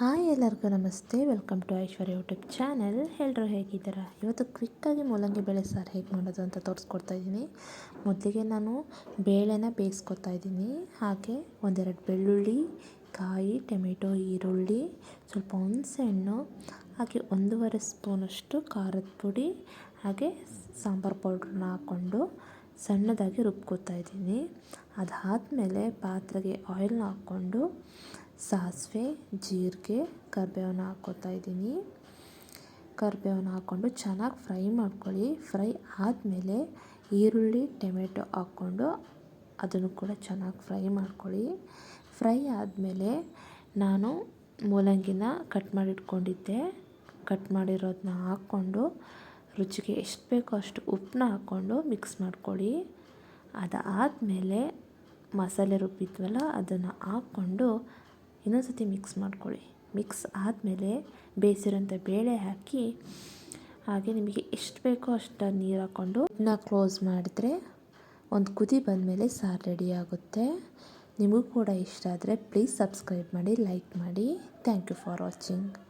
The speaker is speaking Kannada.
ಹಾಯ್ ಎಲ್ಲರಿಗೂ ನಮಸ್ತೆ. Welcome to Aishwarya YouTube channel. ಎಲ್ಲರೂ ಹೇಗಿದ್ದೀರಾ? ಇವತ್ತು ಕ್ವಿಕ್ಕಾಗಿ ಮೂಲಂಗಿ ಬೇಳೆ ಸಾರು ಹೇಗೆ ಮಾಡೋದು ಅಂತ ತೋರಿಸ್ಕೊಡ್ತಾ ಇದ್ದೀನಿ. ಮೊದಲಿಗೆ ನಾನು ಬೇಳೆನ ಬೇಯಿಸ್ಕೊತಾ ಇದ್ದೀನಿ. ಹಾಗೆ ಒಂದೆರಡು ಬೆಳ್ಳುಳ್ಳಿ, ಕಾಯಿ, ಟೊಮೆಟೊ, ಈರುಳ್ಳಿ, ಸ್ವಲ್ಪ ಹುಣಸೆಹಣ್ಣು ಹಾಗೆ ಒಂದೂವರೆ ಸ್ಪೂನಷ್ಟು ಖಾರದ ಪುಡಿ, ಹಾಗೆ ಸಾಂಬಾರು ಪೌಡ್ರನ್ನ ಹಾಕ್ಕೊಂಡು ಸಣ್ಣದಾಗಿ ರುಬ್ಕೋತಾ ಇದ್ದೀನಿ. ಅದಾದಮೇಲೆ ಪಾತ್ರೆಗೆ ಆಯಿಲ್ನ ಹಾಕ್ಕೊಂಡು ಸಾಸಿವೆ, ಜೀರಿಗೆ ಕರಿಬೇವನ್ನ ಹಾಕ್ಕೋತಾ ಇದ್ದೀನಿ. ಕರಿಬೇವನ್ನ ಹಾಕ್ಕೊಂಡು ಚೆನ್ನಾಗಿ ಫ್ರೈ ಮಾಡ್ಕೊಳ್ಳಿ. ಫ್ರೈ ಆದಮೇಲೆ ಈರುಳ್ಳಿ, ಟೊಮೆಟೊ ಹಾಕ್ಕೊಂಡು ಅದನ್ನು ಕೂಡ ಚೆನ್ನಾಗಿ ಫ್ರೈ ಮಾಡ್ಕೊಳ್ಳಿ. ಫ್ರೈ ಆದಮೇಲೆ ನಾನು ಮೂಲಂಗಿನ ಕಟ್ ಮಾಡಿಟ್ಕೊಂಡಿದ್ದೆ. ಕಟ್ ಮಾಡಿರೋದನ್ನ ಹಾಕ್ಕೊಂಡು ರುಚಿಗೆ ಎಷ್ಟು ಬೇಕೋ ಅಷ್ಟು ಉಪ್ಪನ್ನ ಹಾಕ್ಕೊಂಡು ಮಿಕ್ಸ್ ಮಾಡ್ಕೊಳ್ಳಿ. ಅದಾದಮೇಲೆ ಮಸಾಲೆ ರುಬ್ಬಿದ್ವಲ್ಲ ಅದನ್ನು ಹಾಕ್ಕೊಂಡು ಇನ್ನೊಂದು ಸತಿ ಮಿಕ್ಸ್ ಮಾಡ್ಕೊಳ್ಳಿ. ಮಿಕ್ಸ್ ಆದಮೇಲೆ ಬೇಯಿಸಿರೋಂಥ ಬೇಳೆ ಹಾಕಿ, ಹಾಗೆ ನಿಮಗೆ ಎಷ್ಟು ಬೇಕೋ ಅಷ್ಟು ನೀರು ಹಾಕ್ಕೊಂಡು ಇದನ್ನ ಕ್ಲೋಸ್ ಮಾಡಿದ್ರೆ ಒಂದು ಕುದಿ ಬಂದಮೇಲೆ ಸಾರು ರೆಡಿ ಆಗುತ್ತೆ. ನಿಮಗೂ ಕೂಡ ಇಷ್ಟ ಆದರೆ ಪ್ಲೀಸ್ ಸಬ್ಸ್ಕ್ರೈಬ್ ಮಾಡಿ ಲೈಕ್ ಮಾಡಿ. Thank you for watching